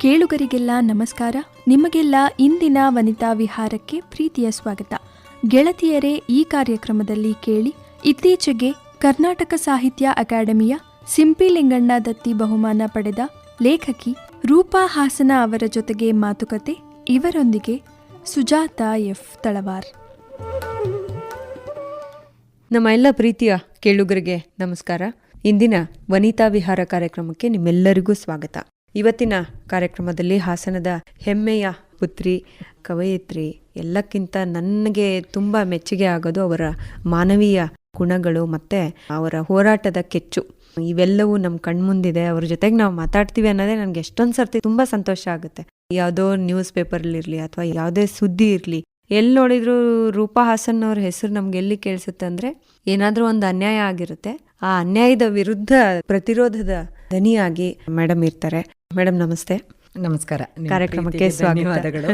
ಕೇಳುಗರಿಗೆಲ್ಲ ನಮಸ್ಕಾರ. ನಿಮಗೆಲ್ಲ ಇಂದಿನ ವನಿತಾ ವಿಹಾರಕ್ಕೆ ಪ್ರೀತಿಯ ಸ್ವಾಗತ. ಗೆಳತಿಯರೇ, ಈ ಕಾರ್ಯಕ್ರಮದಲ್ಲಿ ಕೇಳಿ ಇತ್ತೀಚೆಗೆ ಕರ್ನಾಟಕ ಸಾಹಿತ್ಯ ಅಕಾಡೆಮಿಯ ಸಿಂಪಿಲಿಂಗಣ್ಣ ದತ್ತಿ ಬಹುಮಾನ ಪಡೆದ ಲೇಖಕಿ ರೂಪಾ ಹಾಸನ ಅವರ ಜೊತೆಗೆ ಮಾತುಕತೆ ಇವರೊಂದಿಗೆ ಸುಜಾತ ಎಫ್ ತಳವಾರ್. ನಮ್ಮ ಎಲ್ಲ ಪ್ರೀತಿಯ ಕೇಳುಗರಿಗೆ ನಮಸ್ಕಾರ. ಇಂದಿನ ವನಿತಾ ವಿಹಾರ ಕಾರ್ಯಕ್ರಮಕ್ಕೆ ನಿಮ್ಮೆಲ್ಲರಿಗೂ ಸ್ವಾಗತ. ಇವತ್ತಿನ ಕಾರ್ಯಕ್ರಮದಲ್ಲಿ ಹಾಸನದ ಹೆಮ್ಮೆಯ ಪುತ್ರಿ, ಕವಯಿತ್ರಿ, ಎಲ್ಲಕ್ಕಿಂತ ನನಗೆ ತುಂಬ ಮೆಚ್ಚುಗೆ ಆಗೋದು ಅವರ ಮಾನವೀಯ ಗುಣಗಳು ಮತ್ತು ಅವರ ಹೋರಾಟದ ಕೆಚ್ಚು. ಇವೆಲ್ಲವೂ ನಮ್ಮ ಕಣ್ಮುಂದಿದೆ, ಅವ್ರ ಜೊತೆಗೆ ನಾವು ಮಾತಾಡ್ತೀವಿ ಅನ್ನೋದೇ ನನಗೆ ಎಷ್ಟೊಂದು ಸರ್ತಿ ತುಂಬ ಸಂತೋಷ ಆಗುತ್ತೆ. ಯಾವುದೋ ನ್ಯೂಸ್ ಪೇಪರ್ಲಿರಲಿ ಅಥವಾ ಯಾವುದೇ ಸುದ್ದಿ ಇರಲಿ ಎಲ್ಲಿ ನೋಡಿದ್ರು ರೂಪಾ ಹಾಸನ್ ಅವ್ರ ಹೆಸರು ನಮ್ಗೆ ಎಲ್ಲಿ ಕೇಳಿಸುತ್ತೆ ಅಂದರೆ ಏನಾದರೂ ಒಂದು ಅನ್ಯಾಯ ಆಗಿರುತ್ತೆ, ಆ ಅನ್ಯಾಯದ ವಿರುದ್ಧ ಪ್ರತಿರೋಧದ ದನಿಯಾಗಿ ಮೇಡಮ್ ಇರ್ತಾರೆ. ಮೇಡಮ್ ನಮಸ್ತೆ. ನಮಸ್ಕಾರ. ಕಾರ್ಯಕ್ರಮಕ್ಕೆ. ಧನ್ಯವಾದಗಳು.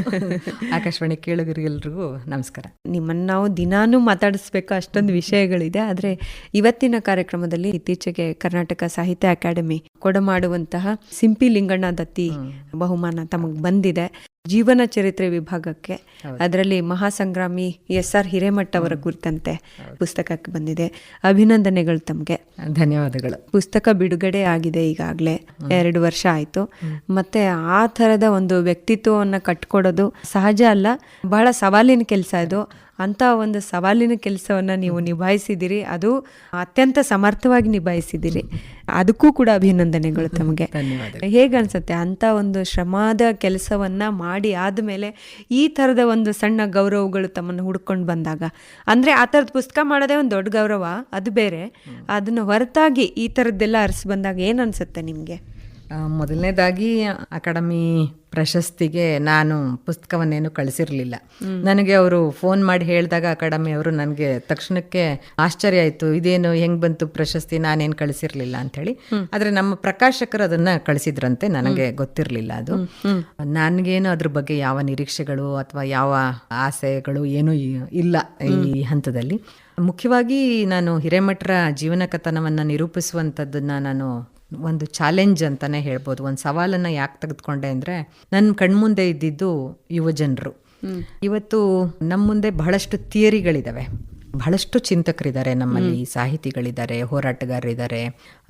ಆಕಾಶವಾಣಿ ಕೇಳುಗರಿಗೆಲ್ರಿಗೂ ನಮಸ್ಕಾರ. ನಿಮ್ಮನ್ನ ನಾವು ದಿನಾನೂ ಮಾತಾಡಿಸ್ಬೇಕು ಅಷ್ಟೊಂದು ವಿಷಯಗಳಿದೆ ಆದರೆ ಇವತ್ತಿನ ಕಾರ್ಯಕ್ರಮದಲ್ಲಿ ಇತ್ತೀಚೆಗೆ ಕರ್ನಾಟಕ ಸಾಹಿತ್ಯ ಅಕಾಡೆಮಿ ಕೊಡಮಾಡುವಂತಹ ಸಿಂಪಿ ಲಿಂಗಣ್ಣ ದತ್ತಿ ಬಹುಮಾನ ತಮಗೆ ಬಂದಿದೆ. ಜೀವನ ಚರಿತ್ರೆ ವಿಭಾಗಕ್ಕೆ. ಅದರಲ್ಲಿ ಮಹಾಸಂಗ್ರಾಮಿ ಎಸ್ ಆರ್ ಹಿರೇಮಠ ಅವರ ಕುರಿತಂತೆ ಪುಸ್ತಕಕ್ಕೆ ಬಂದಿದೆ. ಅಭಿನಂದನೆಗಳು ತಮಗೆ. ಧನ್ಯವಾದಗಳು. ಪುಸ್ತಕ ಬಿಡುಗಡೆ ಆಗಿದೆ ಈಗಾಗಲೇ ಎರಡು ವರ್ಷ ಆಯಿತು. ಮತ್ತೆ ಆ ಥರದ ಒಂದು ವ್ಯಕ್ತಿತ್ವವನ್ನು ಕಟ್ಕೊಡೋದು ಸಹಜ ಅಲ್ಲ ಬಹಳ ಸವಾಲಿನ ಕೆಲಸ ಇದು. ಅಂತ ಒಂದು ಸವಾಲಿನ ಕೆಲಸವನ್ನು ನೀವು ನಿಭಾಯಿಸಿದಿರಿ ಅದು ಅತ್ಯಂತ ಸಮರ್ಥವಾಗಿ ನಿಭಾಯಿಸಿದಿರಿ ಅದಕ್ಕೂ ಕೂಡ ಅಭಿನಂದನೆಗಳು ತಮಗೆ. ಹೇಗೆ ಹೇಗನ್ಸುತ್ತೆ ಅಂತ ಒಂದು ಶ್ರಮದ ಕೆಲಸವನ್ನ ಮಾಡಿ ಆದಮೇಲೆ ಈ ಥರದ ಒಂದು ಸಣ್ಣ ಗೌರವಗಳು ತಮ್ಮನ್ನು ಹುಡ್ಕೊಂಡು ಬಂದಾಗ ಅಂದರೆ ಆ ಥರದ ಪುಸ್ತಕ ಮಾಡೋದೇ ಒಂದು ದೊಡ್ಡ ಗೌರವ ಅದು ಬೇರೆ. ಅದನ್ನು ಹೊರತಾಗಿ ಈ ಥರದ್ದೆಲ್ಲ ಅರಸು ಬಂದಾಗ ಏನು ಅನ್ಸುತ್ತೆ ನಿಮಗೆ? ಮೊದಲನೇದಾಗಿ ಅಕಾಡೆಮಿ ಪ್ರಶಸ್ತಿಗೆ ನಾನು ಪುಸ್ತಕವನ್ನೇನು ಕಳಿಸಿರ್ಲಿಲ್ಲ. ನನಗೆ ಅವರು ಫೋನ್ ಮಾಡಿ ಹೇಳಿದಾಗ ಅಕಾಡೆಮಿ ಅವರು ನನಗೆ ತಕ್ಷಣಕ್ಕೆ ಆಶ್ಚರ್ಯ ಆಯಿತು ಇದೇನು ಹೆಂಗ್ ಬಂತು ಪ್ರಶಸ್ತಿ ನಾನೇನು ಕಳಿಸಿರ್ಲಿಲ್ಲ ಅಂಥೇಳಿ. ಆದರೆ ನಮ್ಮ ಪ್ರಕಾಶಕರು ಅದನ್ನ ಕಳಿಸಿದ್ರಂತೆ ನನಗೆ ಗೊತ್ತಿರಲಿಲ್ಲ ಅದು. ನನಗೇನು ಅದ್ರ ಬಗ್ಗೆ ಯಾವ ನಿರೀಕ್ಷೆಗಳು ಅಥವಾ ಯಾವ ಆಸೆಗಳು ಏನೂ ಇಲ್ಲ ಈ ಹಂತದಲ್ಲಿ. ಮುಖ್ಯವಾಗಿ ನಾನು ಹಿರೇಮಠರ ಜೀವನ ಕಥನವನ್ನು ನಿರೂಪಿಸುವಂಥದ್ದನ್ನು ನಾನು ಒಂದು ಚಾಲೆಂಜ್ ಅಂತಾನೆ ಹೇಳ್ಬೋದು. ಒಂದು ಸವಾಲನ್ನ ಯಾಕೆ ತೆಗೆದುಕೊಂಡೆ ಅಂದ್ರೆ ನನ್ನ ಕಣ್ಮುಂದೆ ಇದ್ದಿದ್ದು ಯುವಜನರು. ಇವತ್ತು ನಮ್ಮ ಮುಂದೆ ಬಹಳಷ್ಟು ಥಿಯರಿಗಳಿದ್ದಾವೆ ಬಹಳಷ್ಟು ಚಿಂತಕರಿದ್ದಾರೆ ನಮ್ಮಲ್ಲಿ. ಸಾಹಿತಿಗಳಿದ್ದಾರೆ ಹೋರಾಟಗಾರರಿದ್ದಾರೆ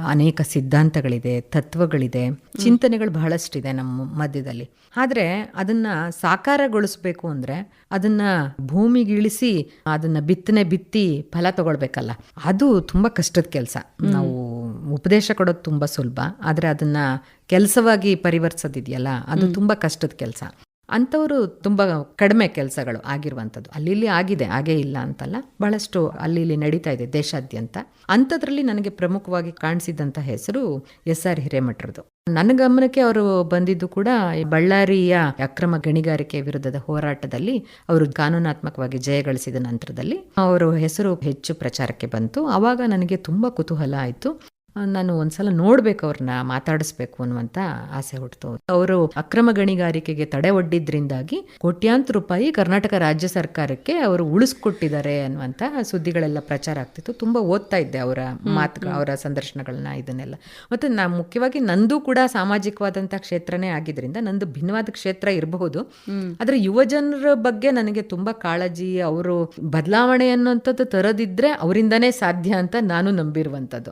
ಅನೇಕ ಸಿದ್ಧಾಂತಗಳಿದೆ ತತ್ವಗಳಿದೆ. ಚಿಂತನೆಗಳು ಬಹಳಷ್ಟಿದೆ ನಮ್ಮ ಮಧ್ಯದಲ್ಲಿ. ಆದರೆ ಅದನ್ನ ಸಾಕಾರಗೊಳಿಸ್ಬೇಕು ಅಂದ್ರೆ ಅದನ್ನ ಭೂಮಿಗಿಳಿಸಿ ಅದನ್ನ ಬಿತ್ತನೆ ಬಿತ್ತಿ ಫಲ ತಗೊಳ್ಬೇಕಲ್ಲ. ಅದು ತುಂಬಾ ಕಷ್ಟದ ಕೆಲಸ. ನಾವು ಉಪದೇಶ ಕೊಡೋದು ತುಂಬಾ ಸುಲಭ ಆದರೆ ಅದನ್ನ ಕೆಲಸವಾಗಿ ಪರಿವರ್ತಿಸೋದಿದೆಯಲ್ಲ ಅದು ತುಂಬಾ ಕಷ್ಟದ ಕೆಲಸ. ಅಂಥವರು ತುಂಬ ಕಡಿಮೆ ಕೆಲಸಗಳು ಆಗಿರುವಂಥದ್ದು. ಅಲ್ಲಿ ಇಲ್ಲಿ ಆಗಿದೆ ಹಾಗೇ ಇಲ್ಲ ಅಂತಲ್ಲ ಬಹಳಷ್ಟು ಅಲ್ಲಿ ಇಲ್ಲಿ ನಡೀತಾ ಇದೆ ದೇಶಾದ್ಯಂತ. ಅಂಥದ್ರಲ್ಲಿ ನನಗೆ ಪ್ರಮುಖವಾಗಿ ಕಾಣಿಸಿದಂಥ ಹೆಸರು ಎಸ್ ಆರ್ ಹಿರೇಮಠರದು. ನನ್ನ ಗಮನಕ್ಕೆ ಅವರು ಬಂದಿದ್ದು ಕೂಡ ಈ ಬಳ್ಳಾರಿಯ ಅಕ್ರಮ ಗಣಿಗಾರಿಕೆ ವಿರುದ್ಧದ ಹೋರಾಟದಲ್ಲಿ ಅವರು ಕಾನೂನಾತ್ಮಕವಾಗಿ ಜಯಗಳಿಸಿದ ನಂತರದಲ್ಲಿ ಅವರ ಹೆಸರು ಹೆಚ್ಚು ಪ್ರಚಾರಕ್ಕೆ ಬಂತು. ಆವಾಗ ನನಗೆ ತುಂಬ ಕುತೂಹಲ ಆಯಿತು. ನಾನು ಒಂದ್ಸಲ ನೋಡ್ಬೇಕು ಅವ್ರನ್ನ ಮಾತಾಡಿಸ್ಬೇಕು ಅನ್ನುವಂತ ಆಸೆ ಹುಟ್ಟಿತು ಅವರು ಅಕ್ರಮ ಗಣಿಗಾರಿಕೆಗೆ ತಡೆ ಒಡ್ಡಿದ್ರಿಂದಾಗಿ ಕೋಟ್ಯಾಂತರ ರೂಪಾಯಿ ಕರ್ನಾಟಕ ರಾಜ್ಯ ಸರ್ಕಾರಕ್ಕೆ ಅವರು ಉಳಿಸ್ಕೊಟ್ಟಿದ್ದಾರೆ ಅನ್ನುವಂತ ಸುದ್ದಿಗಳೆಲ್ಲ ಪ್ರಚಾರ ಆಗ್ತಿತ್ತು. ತುಂಬಾ ಓದ್ತಾ ಇದ್ದೆ ಅವರ ಮಾತು ಅವರ ಸಂದರ್ಶನಗಳನ್ನ ಇದನ್ನೆಲ್ಲ. ಮತ್ತೆ ನಾ ಮುಖ್ಯವಾಗಿ ನಂದು ಕೂಡ ಸಾಮಾಜಿಕವಾದಂತಹ ಕ್ಷೇತ್ರನೇ ಆಗಿದ್ರಿಂದ ನಂದು ಭಿನ್ನವಾದ ಕ್ಷೇತ್ರ ಇರಬಹುದು. ಆದ್ರೆ ಯುವ ಜನರ ಬಗ್ಗೆ ನನಗೆ ತುಂಬಾ ಕಾಳಜಿ ಅವರು ಬದಲಾವಣೆ ಅನ್ನುವಂಥದ್ದು ತರದಿದ್ರೆ ಅವರಿಂದನೇ ಸಾಧ್ಯ ಅಂತ ನಾನು ನಂಬಿರುವಂಥದ್ದು.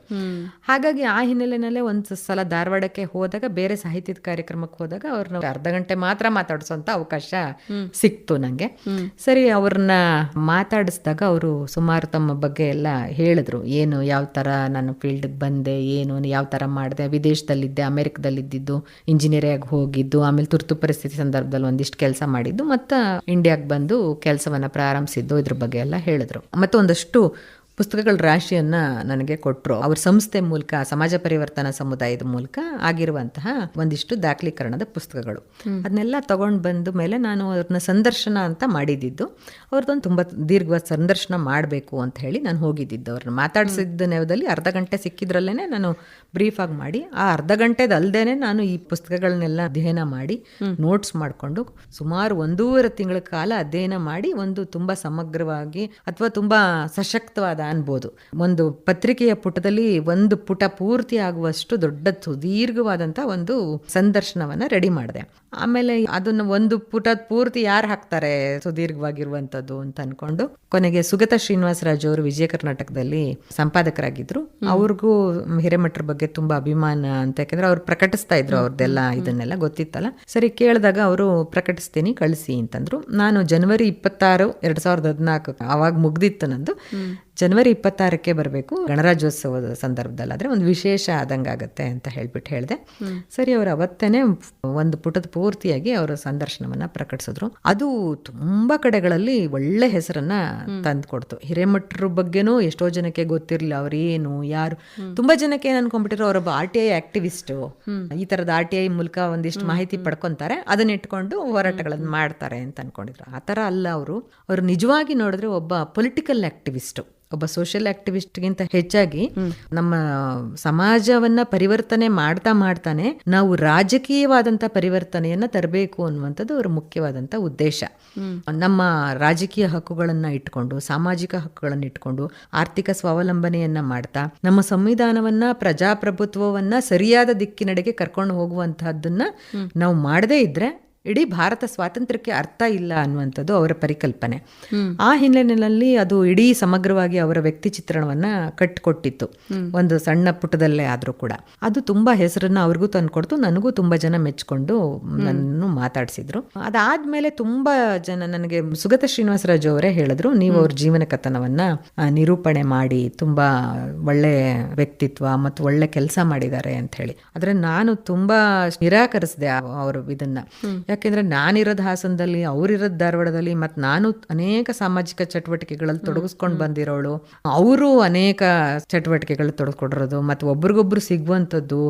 ಹಾಗಾಗಿ ಆ ಹಿನ್ನೆಲೆಯಲ್ಲೇ ಒಂದು ಸಲ ಧಾರವಾಡಕ್ಕೆ ಹೋದಾಗ ಬೇರೆ ಸಾಹಿತ್ಯದ ಕಾರ್ಯಕ್ರಮಕ್ಕೆ ಹೋದಾಗ ಅವ್ರನ್ನ ಅರ್ಧ ಗಂಟೆ ಮಾತ್ರ ಮಾತಾಡಿಸೋಂಥ ಅವಕಾಶ ಸಿಕ್ತು ನನಗೆ ಸರಿ ಅವ್ರನ್ನ ಮಾತಾಡಿಸಿದಾಗ ಅವರು ಸುಮಾರು ತಮ್ಮ ಬಗ್ಗೆ ಎಲ್ಲ ಹೇಳಿದ್ರು. ಏನು ಯಾವ ಥರ ನಾನು ಫೀಲ್ಡ್ಗೆ ಬಂದೆ ಏನು ಯಾವ ಥರ ಮಾಡಿದೆ ವಿದೇಶದಲ್ಲಿದ್ದೆ ಅಮೆರಿಕದಲ್ಲಿದ್ದಿದ್ದು ಇಂಜಿನಿಯರಿಂಗ್ ಆಗಿ ಹೋಗಿದ್ದು ಆಮೇಲೆ ತುರ್ತು ಪರಿಸ್ಥಿತಿ ಸಂದರ್ಭದಲ್ಲಿ ಒಂದಿಷ್ಟು ಕೆಲಸ ಮಾಡಿದ್ದು ಮತ್ತು ಇಂಡಿಯಾಗೆ ಬಂದು ಕೆಲಸವನ್ನು ಪ್ರಾರಂಭಿಸಿದ್ದು ಇದ್ರ ಬಗ್ಗೆ ಎಲ್ಲ ಹೇಳಿದ್ರು. ಮತ್ತು ಒಂದಷ್ಟು ಪುಸ್ತಕಗಳ ರಾಶಿಯನ್ನ ನನಗೆ ಕೊಟ್ಟರು ಅವ್ರ ಸಂಸ್ಥೆ ಮೂಲಕ ಸಮಾಜ ಪರಿವರ್ತನಾ ಸಮುದಾಯದ ಮೂಲಕ ಆಗಿರುವಂತಹ ಒಂದಿಷ್ಟು ದಾಖಲೀಕರಣದ ಪುಸ್ತಕಗಳು. ಅದನ್ನೆಲ್ಲ ತಗೊಂಡು ಬಂದ ಮೇಲೆ ನಾನು ಅವ್ರನ್ನ ಸಂದರ್ಶನ ಅಂತ ಮಾಡಿದ್ದಿದ್ದು ಅವ್ರದ್ದೊಂದು ತುಂಬ ದೀರ್ಘವಾದ ಸಂದರ್ಶನ ಮಾಡಬೇಕು ಅಂತ ಹೇಳಿ ನಾನು ಹೋಗಿದ್ದಿದ್ದು. ಅವ್ರನ್ನ ಮಾತಾಡಿಸಿದ್ದ ನೆವದಲ್ಲಿ ಅರ್ಧ ಗಂಟೆ ಸಿಕ್ಕಿದ್ರಲ್ಲೇ ನಾನು ಬ್ರೀಫ್ ಆಗಿ ಮಾಡಿ ಆ ಅರ್ಧ ಗಂಟೆದ ಅಲ್ದೇನೆ ನಾನು ಈ ಪುಸ್ತಕಗಳನ್ನೆಲ್ಲ ಅಧ್ಯಯನ ಮಾಡಿ ನೋಟ್ಸ್ ಮಾಡಿಕೊಂಡು ಸುಮಾರು ಒಂದೂವರೆ ತಿಂಗಳ ಕಾಲ ಅಧ್ಯಯನ ಮಾಡಿ ಒಂದು ತುಂಬಾ ಸಮಗ್ರವಾಗಿ ಅಥವಾ ತುಂಬಾ ಸಶಕ್ತವಾದ ಅನ್ಬೋದು. ಒಂದು ಪತ್ರಿಕೆಯ ಪುಟದಲ್ಲಿ ಒಂದು ಪುಟ ಪೂರ್ತಿ ಆಗುವಷ್ಟು ದೊಡ್ಡ ಸುದೀರ್ಘವಾದಂಥ ಒಂದು ಸಂದರ್ಶನವನ್ನ ರೆಡಿ ಮಾಡಿದೆ. ಆಮೇಲೆ ಅದನ್ನ ಒಂದು ಪುಟ ಪೂರ್ತಿ ಯಾರು ಹಾಕ್ತಾರೆ ಸುದೀರ್ಘವಾಗಿರುವಂತದ್ದು ಅಂತ ಅನ್ಕೊಂಡು ಕೊನೆಗೆ ಸುಗತ ಶ್ರೀನಿವಾಸರಾಜ್ ಅವರು ವಿಜಯ ಕರ್ನಾಟಕದಲ್ಲಿ ಸಂಪಾದಕರಾಗಿದ್ರು. ಅವ್ರಿಗೂ ಹಿರೇಮಠರ ಬಗ್ಗೆ ತುಂಬಾ ಅಭಿಮಾನ ಅಂತ ಯಾಕಂದ್ರೆ ಅವ್ರು ಪ್ರಕಟಿಸ್ತಾ ಇದ್ರು ಅವ್ರದ್ದೆಲ್ಲ ಇದನ್ನೆಲ್ಲ ಗೊತ್ತಿತ್ತಲ್ಲ. ಸರಿ ಕೇಳಿದಾಗ ಅವರು ಪ್ರಕಟಿಸ್ತೀನಿ ಕಳಿಸಿ ಅಂತಂದ್ರು. ನಾನು ಜನವರಿ ಇಪ್ಪತ್ತಾರು ಎರಡ್ ಸಾವಿರದ ಹದಿನಾಲ್ಕು ಅವಾಗ ಮುಗ್ದಿತ್ತು ನಂದು. ಜನವರಿ ಇಪ್ಪತ್ತಾರಕ್ಕೆ ಬರಬೇಕು. ಗಣರಾಜ್ಯೋತ್ಸವದ ಸಂದರ್ಭದಲ್ಲಿ ಆದರೆ ಒಂದು ವಿಶೇಷ ಆದಂಗಾಗತ್ತೆ ಅಂತ ಹೇಳ್ಬಿಟ್ಟು ಹೇಳಿದೆ. ಸರಿ ಅವರು ಅವತ್ತೇನೆ ಒಂದು ಪುಟದ ಪೂರ್ತಿಯಾಗಿ ಅವರ ಸಂದರ್ಶನವನ್ನ ಪ್ರಕಟಿಸಿದ್ರು. ಅದು ತುಂಬಾ ಕಡೆಗಳಲ್ಲಿ ಒಳ್ಳೆ ಹೆಸರನ್ನ ತಂದ್ಕೊಡ್ತು. ಹಿರೇಮಠರ ಬಗ್ಗೆನೂ ಎಷ್ಟೋ ಜನಕ್ಕೆ ಗೊತ್ತಿರಲಿಲ್ಲ ಅವ್ರು ಏನು ಯಾರು. ತುಂಬಾ ಜನಕ್ಕೆ ಏನು ಅನ್ಕೊಂಡ್ಬಿಟ್ಟಿರೋ ಅವರೊಬ್ಬ ಆರ್ ಟಿ ಐ ಆಕ್ಟಿವಿಸ್ಟು. ಈ ತರದ ಆರ್ ಟಿ ಐ ಮೂಲಕ ಒಂದಿಷ್ಟು ಮಾಹಿತಿ ಪಡ್ಕೊಂತಾರೆ. ಅದನ್ನ ಇಟ್ಕೊಂಡು ಹೋರಾಟಗಳನ್ನು ಮಾಡ್ತಾರೆ ಅಂತ ಅನ್ಕೊಂಡಿದ್ರು. ಆ ಥರ ಅಲ್ಲ ಅವರು. ಅವರು ನಿಜವಾಗಿ ನೋಡಿದ್ರೆ ಒಬ್ಬ ಪೊಲಿಟಿಕಲ್ ಆಕ್ಟಿವಿಸ್ಟ್ ಒಬ್ಬ ಸೋಷಿಯಲ್ ಆಕ್ಟಿವಿಸ್ಟ್ಗಿಂತ ಹೆಚ್ಚಾಗಿ ನಮ್ಮ ಸಮಾಜವನ್ನ ಪರಿವರ್ತನೆ ಮಾಡ್ತಾ ಮಾಡ್ತಾನೆ, ನಾವು ರಾಜಕೀಯವಾದಂತ ಪರಿವರ್ತನೆಯನ್ನ ತರಬೇಕು ಅನ್ನುವಂಥದ್ದು ಅವರ ಮುಖ್ಯವಾದಂತ ಉದ್ದೇಶ. ನಮ್ಮ ರಾಜಕೀಯ ಹಕ್ಕುಗಳನ್ನ ಇಟ್ಕೊಂಡು, ಸಾಮಾಜಿಕ ಹಕ್ಕುಗಳನ್ನ ಇಟ್ಕೊಂಡು, ಆರ್ಥಿಕ ಸ್ವಾವಲಂಬನೆಯನ್ನ ಮಾಡ್ತಾ, ನಮ್ಮ ಸಂವಿಧಾನವನ್ನ, ಪ್ರಜಾಪ್ರಭುತ್ವವನ್ನ ಸರಿಯಾದ ದಿಕ್ಕಿನಡೆಗೆ ಕರ್ಕೊಂಡು ಹೋಗುವಂತಹದ್ದನ್ನ ನಾವು ಮಾಡದೇ ಇದ್ರೆ ಇಡೀ ಭಾರತ ಸ್ವಾತಂತ್ರ್ಯಕ್ಕೆ ಅರ್ಥ ಇಲ್ಲ ಅನ್ನುವಂಥದ್ದು ಅವರ ಪರಿಕಲ್ಪನೆ. ಆ ಹಿನ್ನೆಲೆಯಲ್ಲಿ ಅದು ಇಡೀ ಸಮಗ್ರವಾಗಿ ಅವರ ವ್ಯಕ್ತಿ ಚಿತ್ರಣವನ್ನ ಕಟ್ಟಿಕೊಟ್ಟಿತ್ತು ಒಂದು ಸಣ್ಣ ಪುಟದಲ್ಲೇ ಆದರೂ ಕೂಡ. ಅದು ತುಂಬಾ ಹೆಸರನ್ನು ಅವ್ರಿಗೂ ತಂದುಕೊಡ್ತು ನನಗೂ ತುಂಬಾ ಜನ ಮೆಚ್ಕೊಂಡು ನನ್ನನ್ನು ಮಾತಾಡಿಸಿದ್ರು. ಅದಾದ್ಮೇಲೆ ತುಂಬಾ ಜನ ನನಗೆ ಸುಗತ ಶ್ರೀನಿವಾಸರಾಜು ಅವರೇ ಹೇಳಿದ್ರು ನೀವು ಅವ್ರ ಜೀವನ ಕಥನವನ್ನ ನಿರೂಪಣೆ ಮಾಡಿ ತುಂಬಾ ಒಳ್ಳೆ ವ್ಯಕ್ತಿತ್ವ ಮತ್ತು ಒಳ್ಳೆ ಕೆಲಸ ಮಾಡಿದ್ದಾರೆ ಅಂತ ಹೇಳಿ. ಆದ್ರೆ ನಾನು ತುಂಬಾ ನಿರಾಕರಿಸಿದೆ ಅವರು ಇದನ್ನ. ಯಾಕೆಂದ್ರೆ ನಾನಿರೋದು ಹಾಸನದಲ್ಲಿ ಅವರಿರೋದು ಧಾರವಾಡದಲ್ಲಿ ಮತ್ತು ನಾನು ಅನೇಕ ಸಾಮಾಜಿಕ ಚಟುವಟಿಕೆಗಳಲ್ಲಿ ತೊಡಗಿಸ್ಕೊಂಡು ಬಂದಿರೋಳು. ಅವರು ಅನೇಕ ಚಟುವಟಿಕೆಗಳು ತೊಡಗಿಸ್ಕೊಂಡಿರೋದು ಮತ್ತು ಒಬ್ರಿಗೊಬ್ರು ಸಿಗುವಂಥದ್ದು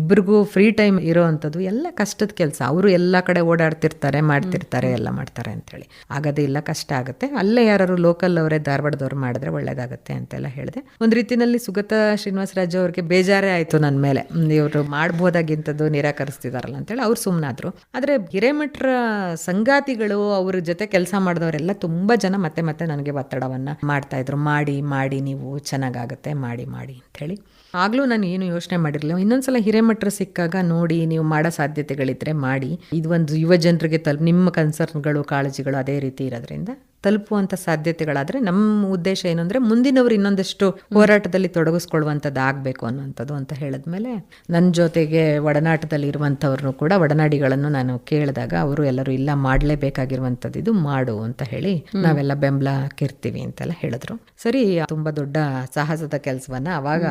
ಇಬ್ಬರಿಗೂ ಫ್ರೀ ಟೈಮ್ ಇರೋವಂಥದ್ದು ಎಲ್ಲ ಕಷ್ಟದ ಕೆಲಸ. ಅವರು ಎಲ್ಲ ಕಡೆ ಓಡಾಡ್ತಿರ್ತಾರೆ ಮಾಡ್ತಿರ್ತಾರೆ ಎಲ್ಲ ಮಾಡ್ತಾರೆ ಅಂತೇಳಿ. ಆಗೋದೇ ಇಲ್ಲ ಕಷ್ಟ ಆಗುತ್ತೆ. ಅಲ್ಲೇ ಯಾರು ಲೋಕಲ್ ಅವರೇ ಧಾರವಾಡದವ್ರು ಮಾಡಿದ್ರೆ ಒಳ್ಳೇದಾಗುತ್ತೆ ಅಂತೆಲ್ಲ ಹೇಳಿದೆ. ಒಂದು ರೀತಿಯಲ್ಲಿ ಸುಗತ ಶ್ರೀನಿವಾಸರಾಜು ಅವ್ರಿಗೆ ಬೇಜಾರೇ ಆಯ್ತು ನನ್ನ ಮೇಲೆ. ಇವರು ಮಾಡ್ಬೋದಾಗಿಂಥದ್ದು ನಿರಾಕರಿಸ್ತಿದಾರಲ್ಲ ಅಂತೇಳಿ ಅವ್ರು ಸುಮ್ಮನಾದ್ರು ಆದ್ರೆ ಹಿರೇಮಠರ ಸಂಗಾತಿಗಳು ಅವ್ರ ಜೊತೆ ಕೆಲಸ ಮಾಡಿದವರೆಲ್ಲ ತುಂಬಾ ಜನ ಮತ್ತೆ ಮತ್ತೆ ನನಗೆ ಒತ್ತಡವನ್ನ ಮಾಡ್ತಾ ಇದ್ರು. ಮಾಡಿ ಮಾಡಿ, ನೀವು ಚೆನ್ನಾಗಾಗತ್ತೆ, ಮಾಡಿ ಮಾಡಿ ಅಂತ ಹೇಳಿ ಆಗ್ಲೂ ನಾನು ಏನು ಯೋಚನೆ ಮಾಡಿರಲಿಲ್ಲ. ಇನ್ನೊಂದ್ಸಲ ಹಿರೇಮಠರು ಸಿಕ್ಕಾಗ ನೋಡಿ ನೀವು ಮಾಡೋ ಸಾಧ್ಯತೆಗಳಿದ್ರೆ ಮಾಡಿ. ಇದು ಒಂದು ಯುವ ಜನರಿಗೆ ತಲುಪ ನಿಮ್ಮ ಕನ್ಸರ್ನ್ಗಳು ಕಾಳಜಿಗಳು ಅದೇ ರೀತಿ ಇರೋದ್ರಿಂದ ತಲುಪುವಂಥ ಸಾಧ್ಯತೆಗಳಾದರೆ ನಮ್ಮ ಉದ್ದೇಶ ಏನು ಅಂದರೆ ಮುಂದಿನವರು ಇನ್ನೊಂದಷ್ಟು ಹೋರಾಟದಲ್ಲಿ ತೊಡಗಿಸ್ಕೊಳ್ಳುವಂಥದ್ದು ಆಗಬೇಕು ಅನ್ನುವಂಥದ್ದು ಅಂತ ಹೇಳಿದ್ಮೇಲೆ ನನ್ನ ಜೊತೆಗೆ ಒಡನಾಟದಲ್ಲಿ ಇರುವಂಥವ್ರನ್ನು ಕೂಡ ಒಡನಾಡಿಗಳನ್ನು ನಾನು ಕೇಳಿದಾಗ ಅವರು ಎಲ್ಲರೂ ಇಲ್ಲ ಮಾಡಲೇಬೇಕಾಗಿರುವಂಥದ್ದು ಇದು ಮಾಡು ಅಂತ ಹೇಳಿ ನಾವೆಲ್ಲ ಬೆಂಬಲ ಕಿರ್ತೀವಿ ಅಂತೆಲ್ಲ ಹೇಳಿದ್ರು. ಸರಿ ತುಂಬ ದೊಡ್ಡ ಸಾಹಸದ ಕೆಲಸವನ್ನ ಅವಾಗ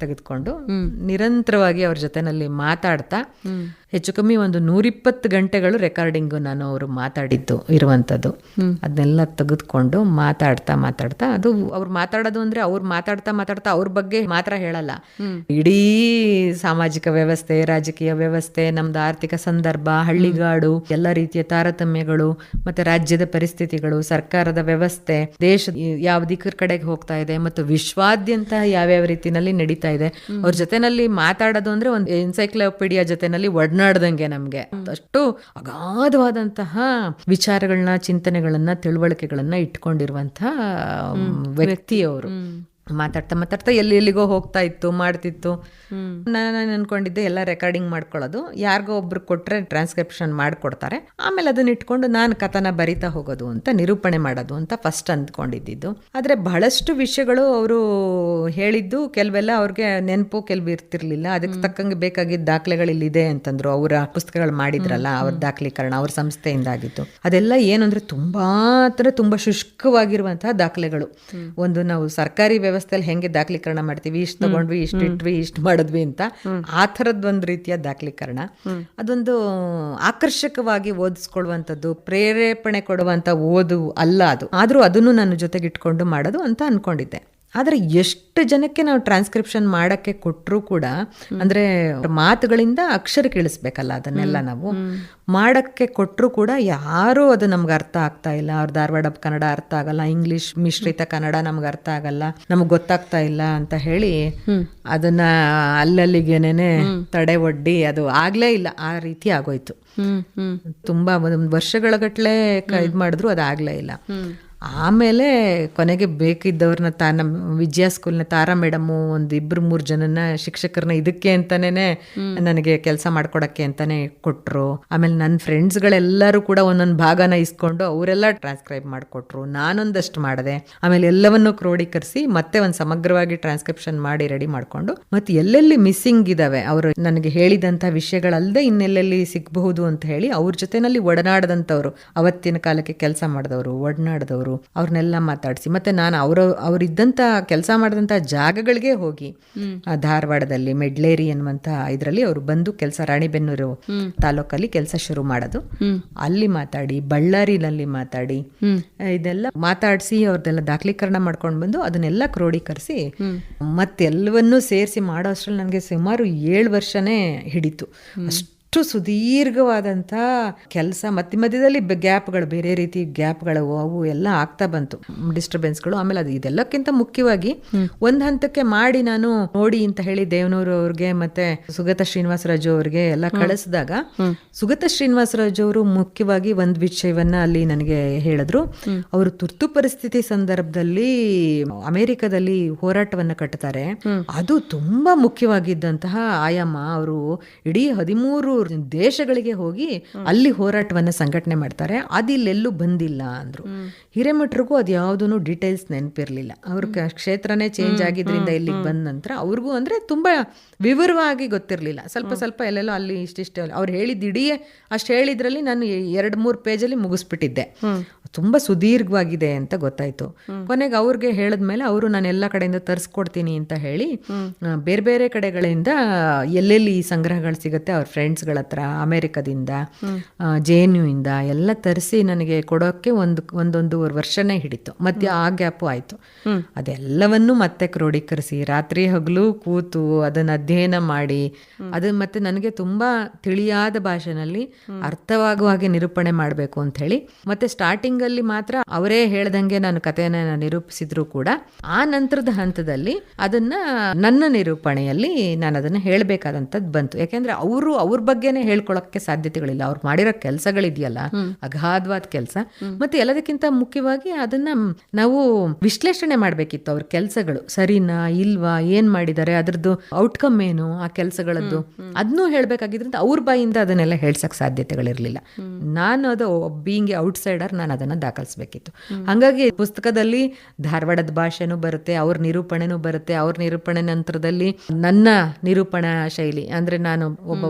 ತೆಗೆದುಕೊಂಡು ನಿರಂತರವಾಗಿ ಅವ್ರ ಜೊತೆನಲ್ಲಿ ಮಾತಾಡ್ತಾ ಹೆಚ್ಚು ಕಮ್ಮಿ ಒಂದು ನೂರಿಪ್ಪತ್ತು ಗಂಟೆಗಳು ರೆಕಾರ್ಡಿಂಗು ನಾನು ಅವರು ಮಾತಾಡಿದ್ದು ಇರುವಂಥದ್ದು. ಅದನ್ನೆಲ್ಲ ತೆಗೆದುಕೊಂಡು ಮಾತಾಡ್ತಾ ಮಾತಾಡ್ತಾ ಅದು ಅವ್ರು ಮಾತಾಡೋದು ಅಂದ್ರೆ ಅವ್ರು ಮಾತಾಡ್ತಾ ಮಾತಾಡ್ತಾ ಅವ್ರ ಬಗ್ಗೆ ಮಾತ್ರ ಹೇಳಲ್ಲ. ಇಡೀ ಸಾಮಾಜಿಕ ವ್ಯವಸ್ಥೆ ರಾಜಕೀಯ ವ್ಯವಸ್ಥೆ ನಮ್ದು ಆರ್ಥಿಕ ಸಂದರ್ಭ ಹಳ್ಳಿಗಾಡು ಎಲ್ಲ ರೀತಿಯ ತಾರತಮ್ಯಗಳು ಮತ್ತೆ ರಾಜ್ಯದ ಪರಿಸ್ಥಿತಿಗಳು ಸರ್ಕಾರದ ವ್ಯವಸ್ಥೆ ದೇಶ ಯಾವ ದಿಕ್ಕರ ಕಡೆಗೆ ಹೋಗ್ತಾ ಇದೆ ಮತ್ತು ವಿಶ್ವಾದ್ಯಂತ ಯಾವ್ಯಾವ ರೀತಿಯಲ್ಲಿ ನಡೀತಾ ಇದೆ. ಅವ್ರ ಜೊತೆನಲ್ಲಿ ಮಾತಾಡೋದು ಅಂದ್ರೆ ಒಂದು ಎನ್ಸೈಕ್ಲೋಪೀಡಿಯಾ ಜೊತೆನಲ್ಲಿ ಒಡನಾಡ್ದಂಗೆ ನಮ್ಗೆ. ಅಷ್ಟು ಅಗಾಧವಾದಂತಹ ವಿಚಾರಗಳನ್ನ ಚಿಂತನೆಗಳನ್ನ ತಿಳುವಳಿಕೆಗಳನ್ನ ಇಟ್ಕೊಂಡಿರುವಂತಹ ವ್ಯಕ್ತಿ ಅವರು ಮಾತಾಡ್ತಾ ಮಾತಾಡ್ತಾ ಎಲ್ಲಿ ಎಲ್ಲಿಗೋ ಹೋಗ್ತಾ ಇತ್ತು ಮಾಡ್ತಿತ್ತು. ನಾನು ಅನ್ಕೊಂಡಿದ್ದೆ ಎಲ್ಲ ರೆಕಾರ್ಡಿಂಗ್ ಮಾಡ್ಕೊಳ್ಳೋದು. ಯಾರಿಗೋ ಒಬ್ರು ಕೊಟ್ರೆ ಟ್ರಾನ್ಸ್ಕ್ರಿಪ್ಷನ್ ಮಾಡ್ಕೊಡ್ತಾರೆ. ಆಮೇಲೆ ಅದನ್ನ ಇಟ್ಕೊಂಡು ನಾನು ಕಥನ ಬರಿತಾ ಹೋಗೋದು ಅಂತ ನಿರೂಪಣೆ ಮಾಡೋದು ಅಂತ ಫಸ್ಟ್ ಅಂದ್ಕೊಂಡಿದ್ದು ಆದ್ರೆ ಬಹಳಷ್ಟು ವಿಷಯಗಳು ಅವರು ಹೇಳಿದ್ದು ಕೆಲವೆಲ್ಲ ಅವ್ರಿಗೆ ನೆನಪು ಕೆಲವು ಇರ್ತಿರ್ಲಿಲ್ಲ. ಅದಕ್ಕೆ ತಕ್ಕಂಗೆ ಬೇಕಾಗಿದ್ದ ದಾಖಲೆಗಳು ಇಲ್ಲಿದೆ ಅಂತಂದ್ರು. ಅವರ ಪುಸ್ತಕಗಳು ಮಾಡಿದ್ರಲ್ಲ ಅವ್ರ ದಾಖಲೀಕರಣ ಅವ್ರ ಸಂಸ್ಥೆಯಿಂದ ಆಗಿತ್ತು ಅದೆಲ್ಲ ಏನಂದ್ರೆ ಅಂದ್ರೆ ತುಂಬಾ ತರ ತುಂಬಾ ಶುಷ್ಕವಾಗಿರುವಂತಹ ದಾಖಲೆಗಳು. ಒಂದು ನಾವು ಸರ್ಕಾರಿ ವ್ಯವಸ್ಥೆಯಲ್ಲಿ ಹೆಂಗೆ ದಾಖಲೀಕರಣ ಮಾಡ್ತೀವಿ ಇಷ್ಟು ತಗೊಂಡ್ವಿ ಇಷ್ಟು ಇಟ್ವಿ ಇಷ್ಟು ಮಾಡಿದ್ವಿ ಅಂತ ಆ ಥರದ್ದೊಂದು ಒಂದು ರೀತಿಯ ದಾಖಲೀಕರಣ. ಅದೊಂದು ಆಕರ್ಷಕವಾಗಿ ಓದಿಸ್ಕೊಳ್ಳುವಂಥದ್ದು ಪ್ರೇರೇಪಣೆ ಕೊಡುವಂತ ಓದು ಅಲ್ಲ ಅದು. ಆದರೂ ಅದನ್ನು ನನ್ನ ಜೊತೆಗೆ ಇಟ್ಕೊಂಡು ಮಾಡೋದು ಅಂತ ಅನ್ಕೊಂಡಿದ್ದೆ. ಆದರೆ ಎಷ್ಟು ಜನಕ್ಕೆ ನಾವು ಟ್ರಾನ್ಸ್ಕ್ರಿಪ್ಷನ್ ಮಾಡಕ್ಕೆ ಕೊಟ್ಟರೂ ಕೂಡ ಅಂದ್ರೆ ಮಾತುಗಳಿಂದ ಅಕ್ಷರ ಕೇಳಿಸ್ಬೇಕಲ್ಲ ಅದನ್ನೆಲ್ಲ ನಾವು. ಮಾಡಕ್ಕೆ ಕೊಟ್ಟರೂ ಕೂಡ ಯಾರೂ ಅದು ನಮ್ಗೆ ಅರ್ಥ ಆಗ್ತಾ ಇಲ್ಲ. ಅವ್ರ ಧಾರವಾಡ ಕನ್ನಡ ಅರ್ಥ ಆಗಲ್ಲ ಇಂಗ್ಲಿಷ್ ಮಿಶ್ರಿತ ಕನ್ನಡ ನಮ್ಗೆ ಅರ್ಥ ಆಗಲ್ಲ ನಮಗೆ ಗೊತ್ತಾಗ್ತಾ ಇಲ್ಲ ಅಂತ ಹೇಳಿ ಅದನ್ನ ಅಲ್ಲಲ್ಲಿಗೇನೇ ತಡೆ ಒಡ್ಡಿ ಅದು ಆಗ್ಲೇ ಇಲ್ಲ ಆ ರೀತಿ ಆಗೋಯ್ತು. ತುಂಬಾ ಒಂದು ವರ್ಷಗಳ ಗಟ್ಲೆ ಇದು ಮಾಡಿದ್ರು ಅದಾಗ್ಲೇ ಇಲ್ಲ. ಆಮೇಲೆ ಕೊನೆಗೆ ಬೇಕಿದ್ದವ್ರನ್ನ ತಾ ನಮ್ಮ ವಿಜಯ ಸ್ಕೂಲ್ನ ತಾರಾ ಮೇಡಮು ಒಂದು ಇಬ್ಬರು ಮೂರು ಜನನ ಶಿಕ್ಷಕರನ್ನ ಇದಕ್ಕೆ ಅಂತಾನೆ ನನಗೆ ಕೆಲಸ ಮಾಡ್ಕೊಡಕ್ಕೆ ಅಂತಾನೆ ಕೊಟ್ಟರು ಆಮೇಲೆ ನನ್ನ ಫ್ರೆಂಡ್ಸ್ಗಳೆಲ್ಲರೂ ಕೂಡ ಒಂದೊಂದು ಭಾಗನ ಇಸ್ಕೊಂಡು ಅವರೆಲ್ಲ ಟ್ರಾನ್ಸ್ಕ್ರೈಬ್ ಮಾಡಿಕೊಟ್ರು. ನಾನೊಂದಷ್ಟು ಮಾಡಿದೆ. ಆಮೇಲೆ ಎಲ್ಲವನ್ನೂ ಕ್ರೋಢೀಕರಿಸಿ ಮತ್ತೆ ಒಂದು ಸಮಗ್ರವಾಗಿ ಟ್ರಾನ್ಸ್ಕ್ರಿಪ್ಷನ್ ಮಾಡಿ ರೆಡಿ ಮಾಡಿಕೊಂಡು ಮತ್ತು ಎಲ್ಲೆಲ್ಲಿ ಮಿಸ್ಸಿಂಗ್ ಇದಾವೆ ಅವರು ನನಗೆ ಹೇಳಿದಂಥ ವಿಷಯಗಳಲ್ಲದೆ ಇನ್ನೆಲ್ಲೆಲ್ಲಿ ಸಿಗಬಹುದು ಅಂತ ಹೇಳಿ ಅವ್ರ ಜೊತೆನಲ್ಲಿ ಒಡನಾಡದಂಥವ್ರು. ಅವತ್ತಿನ ಕಾಲಕ್ಕೆ ಕೆಲಸ ಮಾಡಿದವರು ಒಡನಾಡಿದವರು ಅವ್ರನ್ನೆಲ್ಲ ಮಾತಾಡಿಸಿ. ಮತ್ತೆ ನಾನು ಅವರ ಅವರಿದ್ದಂಥ ಕೆಲಸ ಮಾಡಿದಂತ ಜಾಗಗಳಿಗೆ ಹೋಗಿ ಆ ಧಾರವಾಡದಲ್ಲಿ ಮೆಡ್ಲೇರಿ ಅನ್ನುವಂತ ಇದರಲ್ಲಿ ಅವರು ಬಂದು ಕೆಲಸ ರಾಣಿಬೆನ್ನೂರು ತಾಲೂಕಲ್ಲಿ ಕೆಲಸ ಶುರು ಮಾಡೋದು. ಅಲ್ಲಿ ಮಾತಾಡಿ ಬಳ್ಳಾರಿನಲ್ಲಿ ಮಾತಾಡಿ ಇದೆಲ್ಲ ಮಾತಾಡಿಸಿ ಅವ್ರದೆಲ್ಲ ದಾಖಲೀಕರಣ ಮಾಡ್ಕೊಂಡು ಬಂದು ಅದನ್ನೆಲ್ಲ ಕ್ರೋಢೀಕರಿಸಿ ಮತ್ತೆಲ್ಲವನ್ನೂ ಸೇರಿಸಿ ಮಾಡೋ ಅಷ್ಟ್ರಲ್ಲಿ ನನಗೆ ಸುಮಾರು ಏಳು ವರ್ಷನೇ ಹಿಡಿತು. ಅಷ್ಟು ಸುದೀರ್ಘವಾದಂಥ ಕೆಲಸ ಮಧ್ಯ ಮಧ್ಯದಲ್ಲಿ ಗ್ಯಾಪ್ಗಳು ಬೇರೆ ರೀತಿ ಗ್ಯಾಪ್ಗಳು ಅವು ಎಲ್ಲ ಆಗ್ತಾ ಬಂತು. ಡಿಸ್ಟರ್ಬೆನ್ಸ್ಗಳು ಆಮೇಲೆ ಅದು ಇದೆಲ್ಲಕ್ಕಿಂತ ಮುಖ್ಯವಾಗಿ ಒಂದು ಹಂತಕ್ಕೆ ಮಾಡಿ ನಾನು ನೋಡಿ ಅಂತ ಹೇಳಿ ದೇವನೂರು ಅವ್ರಿಗೆ ಮತ್ತೆ ಸುಗತ ಶ್ರೀನಿವಾಸರಾಜು ಅವ್ರಿಗೆ ಎಲ್ಲ ಕಳಿಸಿದಾಗ ಸುಗತ ಶ್ರೀನಿವಾಸರಾಜು ಅವರು ಮುಖ್ಯವಾಗಿ ಒಂದು ವಿಷಯವನ್ನ ಅಲ್ಲಿ ನನಗೆ ಹೇಳಿದ್ರು. ಅವರು ತುರ್ತು ಪರಿಸ್ಥಿತಿ ಸಂದರ್ಭದಲ್ಲಿ ಅಮೆರಿಕದಲ್ಲಿ ಹೋರಾಟವನ್ನ ಕಟ್ತಾರೆ. ಅದು ತುಂಬಾ ಮುಖ್ಯವಾಗಿದ್ದಂತಹ ಆಯಾಮ. ಅವರು ಇಡೀ ಹದಿಮೂರು ದೇಶಗಳಿಗೆ ಹೋಗಿ ಅಲ್ಲಿ ಹೋರಾಟವನ್ನ ಸಂಘಟನೆ ಮಾಡ್ತಾರೆ. ಅದಿಲ್ಲೆಲ್ಲೂ ಬಂದಿಲ್ಲ ಅಂದ್ರು. ಹಿರೇಮಠರಿಗೂ ಅದು ಯಾವುದೂ ಡೀಟೇಲ್ಸ್ ನೆನಪಿರ್ಲಿಲ್ಲ. ಅವ್ರ ಕ್ಷೇತ್ರನೇ ಚೇಂಜ್ ಆಗಿದ್ರಿಂದ ಇಲ್ಲಿಗೆ ಬಂದ ನಂತರ ಅವ್ರಿಗೂ ಅಂದ್ರೆ ತುಂಬಾ ವಿವರವಾಗಿ ಗೊತ್ತಿರಲಿಲ್ಲ. ಸ್ವಲ್ಪ ಸ್ವಲ್ಪ ಎಲ್ಲೆಲ್ಲೋ ಅಲ್ಲಿ ಇಷ್ಟಿಷ್ಟು ಅವ್ರು ಹೇಳಿದ ಇಡೀ ಅಷ್ಟು ಹೇಳಿದ್ರಲ್ಲಿ ನಾನು ಎರಡು ಮೂರು ಪೇಜಲ್ಲಿ ಮುಗಿಸ್ಬಿಟ್ಟಿದ್ದೆ. ತುಂಬಾ ಸುದೀರ್ಘವಾಗಿದೆ ಅಂತ ಗೊತ್ತಾಯ್ತು. ಕೊನೆಗೆ ಅವ್ರಿಗೆ ಹೇಳಿದ್ಮೇಲೆ ಅವರು ನಾನು ಎಲ್ಲ ಕಡೆಯಿಂದ ತರಿಸ್ಕೊಡ್ತೀನಿ ಅಂತ ಹೇಳಿ ಬೇರೆ ಬೇರೆ ಕಡೆಗಳಿಂದ ಎಲ್ಲೆಲ್ಲಿ ಈ ಸಂಗ್ರಹಗಳು ಸಿಗುತ್ತೆ ಅವ್ರ ಫ್ರೆಂಡ್ಸ್ಗಳ ಹತ್ರ, ಅಮೆರಿಕದಿಂದ ಜೆ ಎನ್ ಯು ಇಂದ ಎಲ್ಲ ತರಿಸಿ ನನಗೆ ಕೊಡೋಕ್ಕೆ ಒಂದು, ಒಂದೊಂದೂವರೆ ವರ್ಷನೇ ಹಿಡಿತು. ಮತ್ತೆ ಆ ಗ್ಯಾಪು ಆಯ್ತು. ಅದೆಲ್ಲವನ್ನು ಮತ್ತೆ ಕ್ರೋಢೀಕರಿಸಿ ರಾತ್ರಿ ಹಗಲು ಕೂತು ಅದನ್ನ ಅಧ್ಯಯನ ಮಾಡಿ, ಅದು ಮತ್ತೆ ನನಗೆ ತುಂಬಾ ತಿಳಿಯಾದ ಭಾಷೆನಲ್ಲಿ ಅರ್ಥವಾಗುವ ಹಾಗೆ ನಿರೂಪಣೆ ಮಾಡಬೇಕು ಅಂತ ಹೇಳಿ, ಮತ್ತೆ ಸ್ಟಾರ್ಟಿಂಗ್ ಅಲ್ಲಿ ಮಾತ್ರ ಅವರೇ ಹೇಳ್ದಂಗೆ ನಾನು ಕಥೆಯನ್ನ ನಿರೂಪಿಸಿದ್ರು ಕೂಡ, ಆ ನಂತರದ ಹಂತದಲ್ಲಿ ಅದನ್ನ ನನ್ನ ನಿರೂಪಣೆಯಲ್ಲಿ ನಾನು ಅದನ್ನ ಹೇಳಬೇಕಾದಂಥದ್ದು ಬಂತು. ಯಾಕೆಂದ್ರೆ ಅವರು ಅವ್ರ ಬಗ್ಗೆನೇ ಹೇಳ್ಕೊಳಕ್ಕೆ ಸಾಧ್ಯತೆಗಳಿಲ್ಲ. ಅವ್ರು ಮಾಡಿರೋ ಕೆಲಸಗಳಿದೆಯಲ್ಲ ಅಗಾಧವಾದ ಕೆಲಸ. ಮತ್ತೆ ಎಲ್ಲದಕ್ಕಿಂತ ಮುಖ್ಯವಾಗಿ ಅದನ್ನ ನಾವು ವಿಶ್ಲೇಷಣೆ ಮಾಡ್ಬೇಕಿತ್ತು ಅವ್ರ ಕೆಲಸಗಳು. ಸರಿನಾ ಇಲ್ವಾ ಏನ್ ಮಾಡಿದ್ದಾರೆ ಅದ್ರದ್ದು ಔಟ್ಕಮ್ ಏನು ಆ ಕೆಲಸಗಳದ್ದು. ಅದನ್ನೂ ಹೇಳ್ಬೇಕಾಗಿದ್ರಿಂದ ಅವ್ರ ಬಾಯಿಂದ ಅದನ್ನೆಲ್ಲ ಹೇಳ್ಸಕ್ ಸಾಧ್ಯತೆಗಳಿರ್ಲಿಲ್ಲ. ನಾನು ಅದು ಬೀಂಗ್ ಔಟ್ಸೈಡರ್ ನಾನು ಅದನ್ನ ದಾಖಲಿಸ್ಬೇಕಿತ್ತು. ಹಂಗಾಗಿ ಪುಸ್ತಕದಲ್ಲಿ ಧಾರವಾಡದ ಭಾಷೆನೂ ಬರುತ್ತೆ ಅವ್ರ ನಿರೂಪಣೆನೂ ಬರುತ್ತೆ. ಅವ್ರ ನಿರೂಪಣೆ ನಂತರದಲ್ಲಿ ನನ್ನ ನಿರೂಪಣಾ ಶೈಲಿ. ಅಂದ್ರೆ ನಾನು ಒಬ್ಬ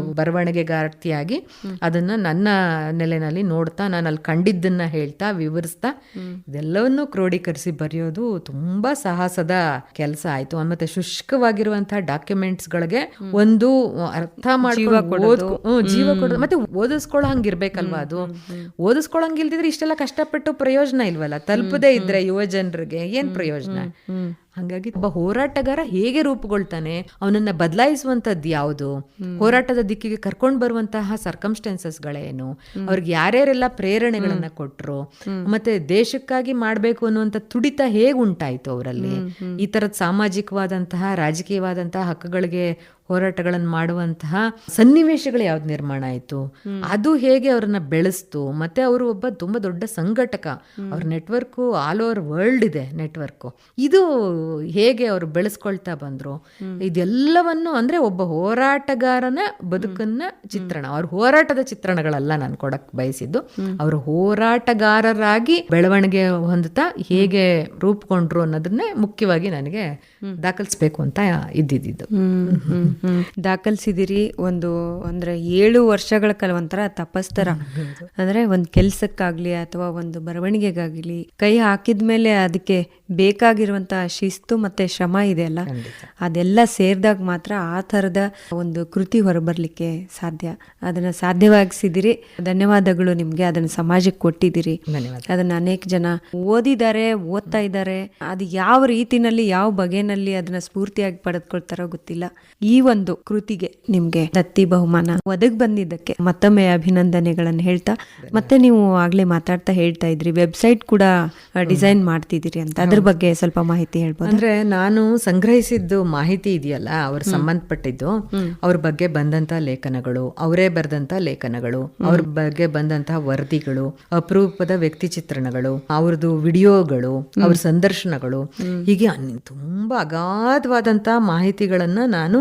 ಬರವಣಿಗೆಗಾರ್ತಿಯಾಗಿ ಅದನ್ನ ನನ್ನ ನೆಲೆನಲ್ಲಿ ನೋಡ್ತಾ ನಾನು ಅಲ್ಲಿ ಕಂಡಿದ್ದನ್ನ ಹೇಳ್ತಾ ವಿವರಿಸ್ತಾ ಇದೆಲ್ಲವನ್ನು ಕ್ರೋಢೀಕರಿಸಿ ಬರೆಯೋದು ತುಂಬಾ ಸಾಹಸದ ಕೆಲಸ ಆಯ್ತು. ಮತ್ತೆ ಶುಷ್ಕವಾಗಿರುವಂತಹ ಡಾಕ್ಯುಮೆಂಟ್ಸ್ ಗಳಿಗೆ ಒಂದು ಅರ್ಥ ಮಾಡಿ ಜೀವ ಕೊಡೋದು. ಮತ್ತೆ ಓದಿಸ್ಕೊಳ್ಳೋ ಹಂಗಿರ್ಬೇಕಲ್ವಾ ಅದು? ಓದಿಸ್ಕೊಳಂಗಿಲ್ದಿದ್ರೆ ಇಷ್ಟೆಲ್ಲ ಕಷ್ಟಪಟ್ಟು ಪ್ರಯೋಜನ ಇಲ್ವಲ್ಲ? ತಲುಪದೇ ಇದ್ರೆ ಯುವ ಜನರಿಗೆ ಏನ್ ಪ್ರಯೋಜನ? ಹಂಗಾಗಿ ಒಬ್ಬ ಹೋರಾಟಗಾರ ಹೇಗೆ ರೂಪುಗೊಳ್ತಾನೆ ಅವನನ್ನ ಬದಲಾಯಿಸುವಂತದ್ದು ಯಾವುದು? ಹೋರಾಟದ ದಿಕ್ಕಿಗೆ ಕರ್ಕೊಂಡು ಬರುವಂತಹ ಸರ್ಕಮ್ಸ್ಟೆನ್ಸಸ್ಗಳೇನು ಅವ್ರಿಗೆ ಯಾರ್ಯಾರೆಲ್ಲ ಪ್ರೇರಣೆಗಳನ್ನ ಕೊಟ್ರು? ಮತ್ತೆ ದೇಶಕ್ಕಾಗಿ ಮಾಡ್ಬೇಕು ಅನ್ನುವಂತ ತುಡಿತ ಹೇಗೆ ಉಂಟಾಯ್ತು ಅವರಲ್ಲಿ ಈ ತರದ ಸಾಮಾಜಿಕವಾದಂತಹ ರಾಜಕೀಯವಾದಂತಹ ಹಕ್ಕುಗಳಿಗೆ ಹೋರಾಟಗಳನ್ನು ಮಾಡುವಂತಹ ಸನ್ನಿವೇಶಗಳು ಯಾವ್ದು ನಿರ್ಮಾಣ ಆಯ್ತು? ಅದು ಹೇಗೆ ಅವ್ರನ್ನ ಬೆಳೆಸ್ತು? ಮತ್ತೆ ಅವರು ಒಬ್ಬ ತುಂಬಾ ದೊಡ್ಡ ಸಂಘಟಕ. ಅವ್ರ ನೆಟ್ವರ್ಕು ಆಲ್ ಓವರ್ ವರ್ಲ್ಡ್ ಇದೆ ನೆಟ್ವರ್ಕು. ಇದು ಹೇಗೆ ಅವರು ಬೆಳೆಸ್ಕೊಳ್ತಾ ಬಂದ್ರು? ಇದೆಲ್ಲವನ್ನು ಅಂದ್ರೆ ಒಬ್ಬ ಹೋರಾಟಗಾರನ ಬದುಕನ್ನ ಚಿತ್ರಣ. ಅವ್ರ ಹೋರಾಟದ ಚಿತ್ರಣಗಳೆಲ್ಲ ನಾನು ಕೊಡಕ್ ಬಯಸಿದ್ದು. ಅವರು ಹೋರಾಟಗಾರರಾಗಿ ಬೆಳವಣಿಗೆ ಹೊಂದುತ್ತಾ ಹೇಗೆ ರೂಪುಕೊಂಡ್ರು ಅನ್ನೋದನ್ನೇ ಮುಖ್ಯವಾಗಿ ನನಗೆ ದಾಖಲಿಸ್ಬೇಕು ಅಂತ ಇದ್ದಿದ್ದು. ದಾಖಲಿಸಿದಿರಿ ಒಂದು ಅಂದ್ರೆ ಏಳು ವರ್ಷಗಳ ಕಾಲ ಒಂಥರ ತಪಸ್ತರ. ಅಂದ್ರೆ ಒಂದ್ ಕೆಲ್ಸಕ್ಕಾಗ್ಲಿ ಅಥವಾ ಒಂದು ಬರವಣಿಗೆಗಾಗ್ಲಿ ಕೈ ಹಾಕಿದ್ಮೇಲೆ ಅದಕ್ಕೆ ಬೇಕಾಗಿರುವಂತಹ ಶಿಸ್ತು ಮತ್ತೆ ಶ್ರಮ ಇದೆ ಅಲ್ಲ? ಅದೆಲ್ಲ ಸೇರಿದಾಗ ಮಾತ್ರ ಆ ತರದ ಒಂದು ಕೃತಿ ಹೊರಬರ್ಲಿಕ್ಕೆ ಸಾಧ್ಯ. ಅದನ್ನ ಸಾಧ್ಯವಾಗಿಸಿದಿರಿ. ಧನ್ಯವಾದಗಳು ನಿಮ್ಗೆ ಅದನ್ನ ಸಮಾಜಕ್ಕೆ ಕೊಟ್ಟಿದ್ದೀರಿ ಅದನ್ನ ಅನೇಕ ಜನ ಓದಿದ್ದಾರೆ ಓದ್ತಾ ಇದ್ದಾರೆ. ಅದು ಯಾವ ರೀತಿನಲ್ಲಿ ಯಾವ ಬಗೆನಲ್ಲಿ ಅದನ್ನ ಸ್ಫೂರ್ತಿಯಾಗಿ ಪಡೆದುಕೊಳ್ತಾರೋ ಗೊತ್ತಿಲ್ಲ. ಈ ಒಂದು ಕೃತಿಗೆ ನಿಮ್ಗೆ ದತ್ತಿ ಬಹುಮಾನ. ಒದಗ್ ಬಂದಿದ್ದಕ್ಕೆ ಮತ್ತೊಮ್ಮೆ ಅಭಿನಂದನೆಗಳನ್ನು ಹೇಳ್ತಾ ಮತ್ತೆ ನೀವು ಆಗ್ಲೇ ಮಾತಾಡ್ತಾ ಹೇಳ್ತಾ ಇದ್ರಿ. ವೆಬ್ಸೈಟ್ ಕೂಡ ಡಿಸೈನ್ ಮಾಡ್ತಿದ್ದೀರಿ ಅಂತ. ಅದ್ರ ಬಗ್ಗೆ ಸ್ವಲ್ಪ ಮಾಹಿತಿ ಹೇಳ್ಬೋದು? ಅಂದ್ರೆ ನಾನು ಸಂಗ್ರಹಿಸಿದ್ದು ಮಾಹಿತಿ ಇದೆಯಲ್ಲ ಅವ್ರ ಸಂಬಂಧಪಟ್ಟಿದ್ದು. ಅವ್ರ ಬಗ್ಗೆ ಬಂದಂತ ಲೇಖನಗಳು ಅವರೇ ಬರೆದಂತ ಲೇಖನಗಳು ಅವ್ರ ಬಗ್ಗೆ ಬಂದಂತಹ ವರದಿಗಳು ಅಪರೂಪದ ವ್ಯಕ್ತಿ ಚಿತ್ರಣಗಳು ಅವ್ರದ್ದು ವಿಡಿಯೋಗಳು ಅವ್ರ ಸಂದರ್ಶನಗಳು. ಹೀಗೆ ತುಂಬಾ ಅಗಾಧವಾದಂತ ಮಾಹಿತಿಗಳನ್ನ ನಾನು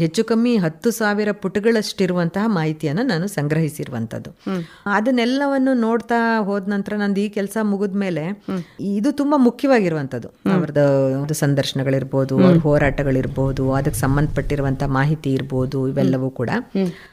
ಹೆಚ್ಚು ಕಮ್ಮಿ ಹತ್ತು ಸಾವಿರ ಪುಟಗಳಷ್ಟಿರುವಂತಹ ಮಾಹಿತಿಯನ್ನ ನಾನು ಸಂಗ್ರಹಿಸಿರುವಂಥದ್ದು. ಅದನ್ನೆಲ್ಲವನ್ನು ನೋಡ್ತಾ ಹೋದ ನಂತರ ನಂದು ಈ ಕೆಲಸ ಮುಗಿದ ಮೇಲೆ ಇದು ತುಂಬಾ ಮುಖ್ಯವಾಗಿರುವಂತದ್ದು ಅವ್ರದ್ದು ಒಂದು ಸಂದರ್ಶನಗಳಿರ್ಬೋದು ಅವ್ರ ಹೋರಾಟಗಳಿರ್ಬೋದು ಅದಕ್ಕೆ ಸಂಬಂಧಪಟ್ಟಿರುವಂತ ಮಾಹಿತಿ ಇರ್ಬೋದು ಇವೆಲ್ಲವೂ ಕೂಡ.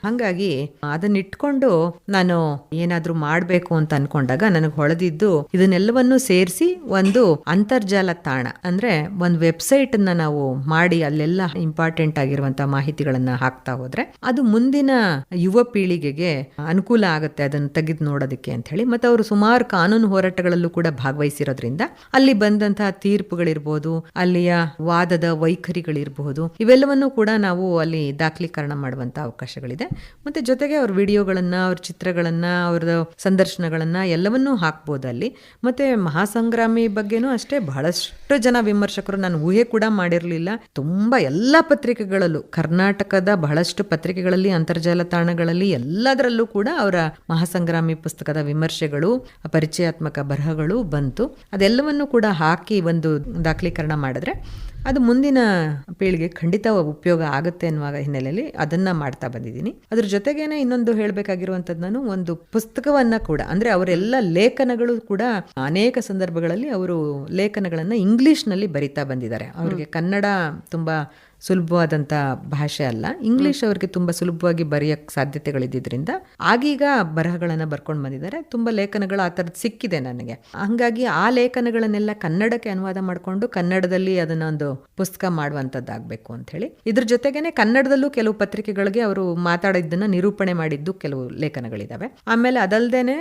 ಹಂಗಾಗಿ ಅದನ್ನ ಇಟ್ಕೊಂಡು ನಾನು ಏನಾದರೂ ಮಾಡಬೇಕು ಅಂತ ಅನ್ಕೊಂಡಾಗ ನನಗೆ ಹೊಳೆದಿದ್ದು ಇದನ್ನೆಲ್ಲವನ್ನು ಸೇರಿಸಿ ಒಂದು ಅಂತರ್ಜಾಲ ತಾಣ ಅಂದ್ರೆ ಒಂದು ವೆಬ್ಸೈಟ್ನ ನಾವು ಮಾಡಿ ಅಲ್ಲೆಲ್ಲ ಇಂಪಾರ್ಟೆಂಟ್ ಆಗಿರುವಂತ ಮಾಹಿತಿಗಳನ್ನ ಹಾಕ್ತಾ ಹೋದ್ರೆ ಅದು ಮುಂದಿನ ಯುವ ಪೀಳಿಗೆಗೆ ಅನುಕೂಲ ಆಗುತ್ತೆ ಅದನ್ನು ತೆಗೆದು ನೋಡೋದಕ್ಕೆ ಅಂತ ಹೇಳಿ. ಮತ್ತೆ ಅವರು ಸುಮಾರು ಕಾನೂನು ಹೋರಾಟಗಳಲ್ಲೂ ಕೂಡ ಭಾಗವಹಿಸಿರೋದ್ರಿಂದ ಅಲ್ಲಿ ಬಂದಂತಹ ತೀರ್ಪುಗಳಿರ್ಬೋದು, ಅಲ್ಲಿಯ ವಾದದ ವೈಖರಿಗಳಿರಬಹುದು ಇವೆಲ್ಲವನ್ನೂ ಕೂಡ ನಾವು ಅಲ್ಲಿ ದಾಖಲೀಕರಣ ಮಾಡುವಂತ ಅವಕಾಶಗಳಿದೆ. ಮತ್ತೆ ಜೊತೆಗೆ ಅವ್ರ ವಿಡಿಯೋಗಳನ್ನ, ಅವ್ರ ಚಿತ್ರಗಳನ್ನ ಅವ್ರದ್ದು ಸಂದರ್ಶನಗಳನ್ನ ಎಲ್ಲವನ್ನೂ ಹಾಕ್ಬೋದು ಅಲ್ಲಿ. ಮತ್ತೆ ಮಹಾಸಂಗ್ರಾಮಿ ಬಗ್ಗೆನೂ ಅಷ್ಟೇ, ಬಹಳಷ್ಟು ಜನ ವಿಮರ್ಶಕರು, ನಾನು ಊಹೆ ಕೂಡ ಮಾಡಿರಲಿಲ್ಲ. ತುಂಬಾ ಎಲ್ಲಾ ಪತ್ರಿಕೆಗಳಲ್ಲೂ ಕರ್ನಾಟಕದ ಬಹಳಷ್ಟು ಪತ್ರಿಕೆಗಳಲ್ಲಿ, ಅಂತರ್ಜಾಲ ತಾಣಗಳಲ್ಲಿ ಎಲ್ಲದರಲ್ಲೂ ಕೂಡ ಅವರ ಮಹಾಸಂಗ್ರಾಮಿ ಪುಸ್ತಕದ ವಿಮರ್ಶೆಗಳು ಪರಿಚಯಾತ್ಮಕ ಬರಹಗಳು ಬಂತು. ಅದೆಲ್ಲವನ್ನು ಕೂಡ ಹಾಕಿ ಒಂದು ದಾಖಲೀಕರಣ ಮಾಡಿದ್ರೆ ಅದು ಮುಂದಿನ ಪೀಳಿಗೆ ಖಂಡಿತ ಉಪಯೋಗ ಆಗುತ್ತೆ ಅನ್ನುವ ಹಿನ್ನೆಲೆಯಲ್ಲಿ ಅದನ್ನ ಮಾಡ್ತಾ ಬಂದಿದ್ದೀನಿ. ಅದ್ರ ಜೊತೆಗೇನೆ ಇನ್ನೊಂದು ಹೇಳಬೇಕಾಗಿರುವಂಥದ್ದು ನಾನು ಒಂದು ಪುಸ್ತಕವನ್ನ ಕೂಡ ಅಂದ್ರೆ ಅವರೆಲ್ಲ ಲೇಖನಗಳು ಕೂಡ ಅನೇಕ ಸಂದರ್ಭಗಳಲ್ಲಿ ಅವರು ಲೇಖನಗಳನ್ನ ಇಂಗ್ಲಿಷ್ನಲ್ಲಿ ಬರಿತಾ ಬಂದಿದ್ದಾರೆ. ಅವರಿಗೆ ಕನ್ನಡ ತುಂಬಾ ಸುಲಭವಾದಂಥ ಭಾಷೆ ಅಲ್ಲ ಇಂಗ್ಲಿಷ್ ಅವ್ರಿಗೆ ತುಂಬ ಸುಲಭವಾಗಿ ಬರೆಯೋಕ್ಕೆ ಸಾಧ್ಯತೆಗಳಿದ್ದರಿಂದ ಆಗೀಗ ಬರಹಗಳನ್ನು ಬರ್ಕೊಂಡು ಬಂದಿದ್ದಾರೆ. ತುಂಬ ಲೇಖನಗಳು ಆ ಥರದ್ದು ಸಿಕ್ಕಿದೆ ನನಗೆ. ಹಂಗಾಗಿ ಆ ಲೇಖನಗಳನ್ನೆಲ್ಲ ಕನ್ನಡಕ್ಕೆ ಅನುವಾದ ಮಾಡಿಕೊಂಡು ಕನ್ನಡದಲ್ಲಿ ಅದನ್ನ ಒಂದು ಪುಸ್ತಕ ಮಾಡುವಂಥದ್ದಾಗಬೇಕು ಅಂತ ಹೇಳಿ ಇದ್ರ ಜೊತೆಗೇನೆ ಕನ್ನಡದಲ್ಲೂ ಕೆಲವು ಪತ್ರಿಕೆಗಳಿಗೆ ಅವರು ಮಾತಾಡಿದ್ದನ್ನ ನಿರೂಪಣೆ ಮಾಡಿದ್ದು ಕೆಲವು ಲೇಖನಗಳಿದಾವೆ. ಆಮೇಲೆ ಅದಲ್ದೇನೆ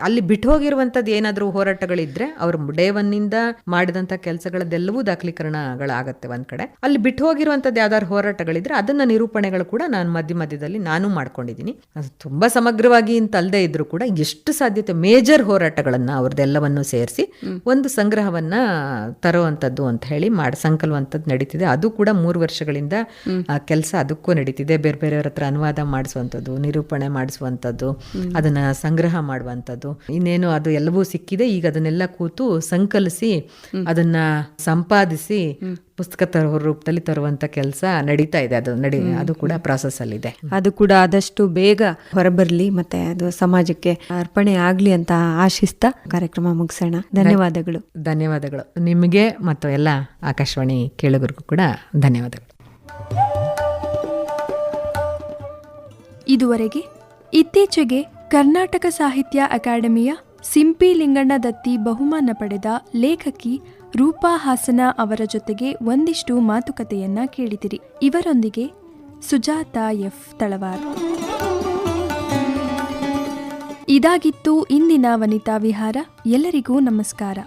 ಅಲ್ಲಿ ಬಿಟ್ಟು ಹೋಗಿರುವಂಥದ್ದು ಏನಾದರೂ ಹೋರಾಟಗಳಿದ್ರೆ ಅವರು ಡೇ ಮಾಡಿದಂತ ಮಾಡಿದಂಥ ಕೆಲಸಗಳದ್ದೆಲ್ಲವೂ ದಾಖಲೀಕರಣಗಳಾಗತ್ತೆ ಒಂದ್ ಕಡೆ. ಅಲ್ಲಿ ಬಿಟ್ಟು ಹೋಗಿರುವಂಥದ್ದು ಯಾವ್ದಾದ್ರು ಹೋರಾಟಗಳಿದ್ರೆ ಅದನ್ನ ನಿರೂಪಣೆಗಳು ಕೂಡ ನಾನು ಮಧ್ಯ ಮಧ್ಯದಲ್ಲಿ ನಾನು ಮಾಡ್ಕೊಂಡಿದ್ದೀನಿ. ತುಂಬಾ ಸಮಗ್ರವಾಗಿ ಅಲ್ಲದೆ ಇದ್ರು ಕೂಡ ಎಷ್ಟು ಸಾಧ್ಯತೆ ಮೇಜರ್ ಹೋರಾಟಗಳನ್ನ ಅವ್ರದ್ದೆಲ್ಲವನ್ನು ಸೇರಿಸಿ ಒಂದು ಸಂಗ್ರಹವನ್ನ ತರುವಂಥದ್ದು ಅಂತ ಹೇಳಿ ಮಾಡಿ ಸಂಕಲುವಂಥದ್ದು ನಡೀತಿದೆ. ಅದು ಕೂಡ ಮೂರು ವರ್ಷಗಳಿಂದ ಕೆಲಸ ಅದಕ್ಕೂ ನಡೀತಿದೆ. ಬೇರೆ ಬೇರೆಯವ್ರ ಹತ್ರ ಅನುವಾದ ಮಾಡಿಸುವಂಥದ್ದು ನಿರೂಪಣೆ ಮಾಡಿಸುವಂಥದ್ದು ಅದನ್ನ ಸಂಗ್ರಹ ಮಾಡುವಂಥದ್ದು. ಇನ್ನೇನು ಅದು ಎಲ್ಲವೂ ಸಿಕ್ಕಿದೆ. ಈಗ ಅದನ್ನೆಲ್ಲ ಕೂತು ಸಂಕಲಿಸಿ ಅದನ್ನ ಸಂಪಾದಿಸಿ ಪುಸ್ತಕ ತರುವ ರೂಪದಲ್ಲಿ ತರುವಂತ ಕೆಲಸ ನಡೀತಾ ಇದೆ. ಅದು ನಡಿ ಅದು ಕೂಡ ಪ್ರಾಸೆಸ್ ಅಲ್ಲಿ ಇದೆ. ಅದು ಕೂಡ ಆದಷ್ಟು ಬೇಗ ಹೊರಬರ್ಲಿ ಮತ್ತೆ ಅದು ಸಮಾಜಕ್ಕೆ ಅರ್ಪಣೆ ಆಗ್ಲಿ ಅಂತ ಆಶಿಸ್ತಾ ಕಾರ್ಯಕ್ರಮ ಮುಗಿಸೋಣ. ಧನ್ಯವಾದಗಳು. ಧನ್ಯವಾದಗಳು. ನಿಮಗೆ ಮತ್ತು ಎಲ್ಲ ಆಕಾಶವಾಣಿ ಕೇಳುಗರಿಗೂ ಕೂಡ ಧನ್ಯವಾದಗಳು. ಇದುವರೆಗೆ ಇತ್ತೀಚೆಗೆ ಕರ್ನಾಟಕ ಸಾಹಿತ್ಯ ಅಕಾಡೆಮಿಯ ಸಿಂಪಿ ಲಿಂಗಣ್ಣ ದತ್ತಿ ಬಹುಮಾನ ಪಡೆದ ಲೇಖಕಿ ರೂಪಾ ಹಾಸನ ಅವರ ಜೊತೆಗೆ ಒಂದಿಷ್ಟು ಮಾತುಕತೆಯನ್ನ ಕೇಳಿದಿರಿ. ಇವರೊಂದಿಗೆ ಸುಜಾತ ಎಫ್ ತಳವಾರ್. ಇದಾಗಿತ್ತು ಇಂದಿನ ವನಿತಾ ವಿಹಾರ. ಎಲ್ಲರಿಗೂ ನಮಸ್ಕಾರ.